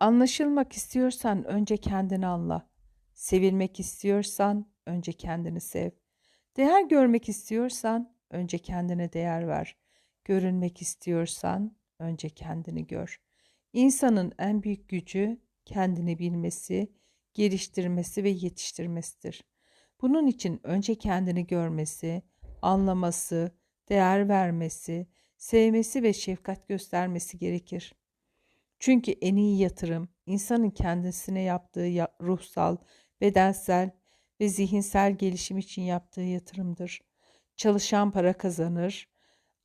Anlaşılmak istiyorsan önce kendini anla. Sevilmek istiyorsan önce kendini sev. Değer görmek istiyorsan önce kendine değer ver. Görünmek istiyorsan önce kendini gör. İnsanın en büyük gücü kendini bilmesi, geliştirmesi ve yetiştirmesidir. Bunun için önce kendini görmesi, anlaması, değer vermesi, sevmesi ve şefkat göstermesi gerekir. Çünkü en iyi yatırım insanın kendisine yaptığı ruhsal, bedensel ve zihinsel gelişim için yaptığı yatırımdır. Çalışan para kazanır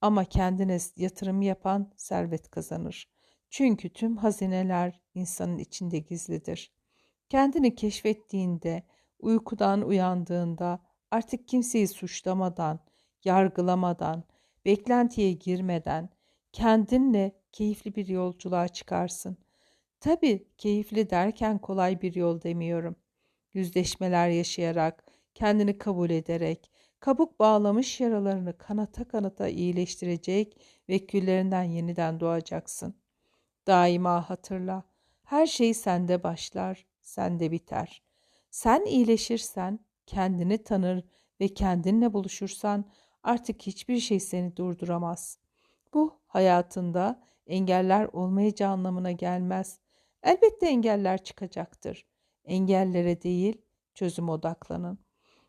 ama kendine yatırım yapan servet kazanır. Çünkü tüm hazineler insanın içinde gizlidir. Kendini keşfettiğinde, uykudan uyandığında artık kimseyi suçlamadan, yargılamadan, beklentiye girmeden kendinle keyifli bir yolculuğa çıkarsın. Tabii keyifli derken kolay bir yol demiyorum. Yüzleşmeler yaşayarak, kendini kabul ederek, kabuk bağlamış yaralarını kanata kanata iyileştirecek ve küllerinden yeniden doğacaksın. Daima hatırla, her şey sende başlar, sende biter. Sen iyileşirsen, kendini tanır ve kendinle buluşursan artık hiçbir şey seni durduramaz. Bu hayatında engeller olmayacağı anlamına gelmez. Elbette engeller çıkacaktır. Engellere değil, çözüm odaklanın.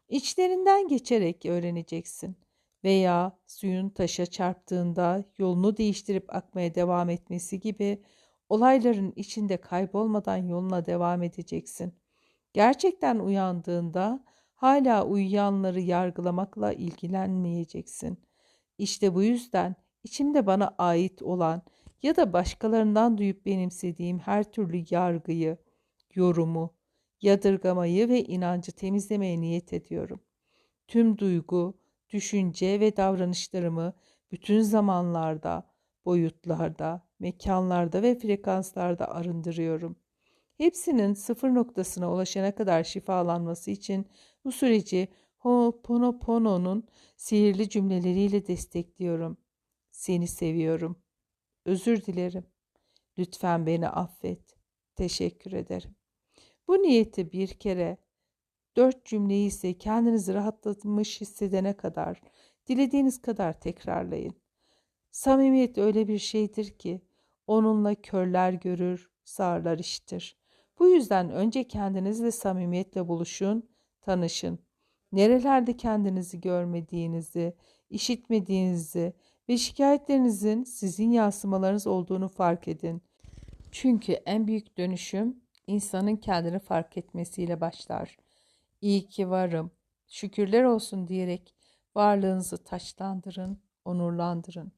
İçlerinden geçerek öğreneceksin veya suyun taşa çarptığında yolunu değiştirip akmaya devam etmesi gibi olayların içinde kaybolmadan yoluna devam edeceksin. Gerçekten uyandığında hala uyuyanları yargılamakla ilgilenmeyeceksin. İşte bu yüzden içimde bana ait olan ya da başkalarından duyup benimsediğim her türlü yargıyı, yorumu, yadırgamayı ve inancı temizlemeye niyet ediyorum. Tüm duygu, düşünce ve davranışlarımı bütün zamanlarda, boyutlarda, mekanlarda ve frekanslarda arındırıyorum. Hepsinin sıfır noktasına ulaşana kadar şifalanması için bu süreci Ho'oponopono'nun sihirli cümleleriyle destekliyorum. Seni seviyorum. Özür dilerim. Lütfen beni affet. Teşekkür ederim. Bu niyeti bir kere, dört cümleyi ise kendinizi rahatlatmış hissedene kadar, dilediğiniz kadar tekrarlayın. Samimiyet öyle bir şeydir ki, onunla körler görür, sağırlar işitir. Bu yüzden önce kendinizle samimiyetle buluşun, tanışın. Nerelerde kendinizi görmediğinizi, işitmediğinizi ve şikayetlerinizin sizin yansımalarınız olduğunu fark edin. Çünkü en büyük dönüşüm insanın kendini fark etmesiyle başlar. İyi ki varım, şükürler olsun diyerek varlığınızı taçlandırın, onurlandırın.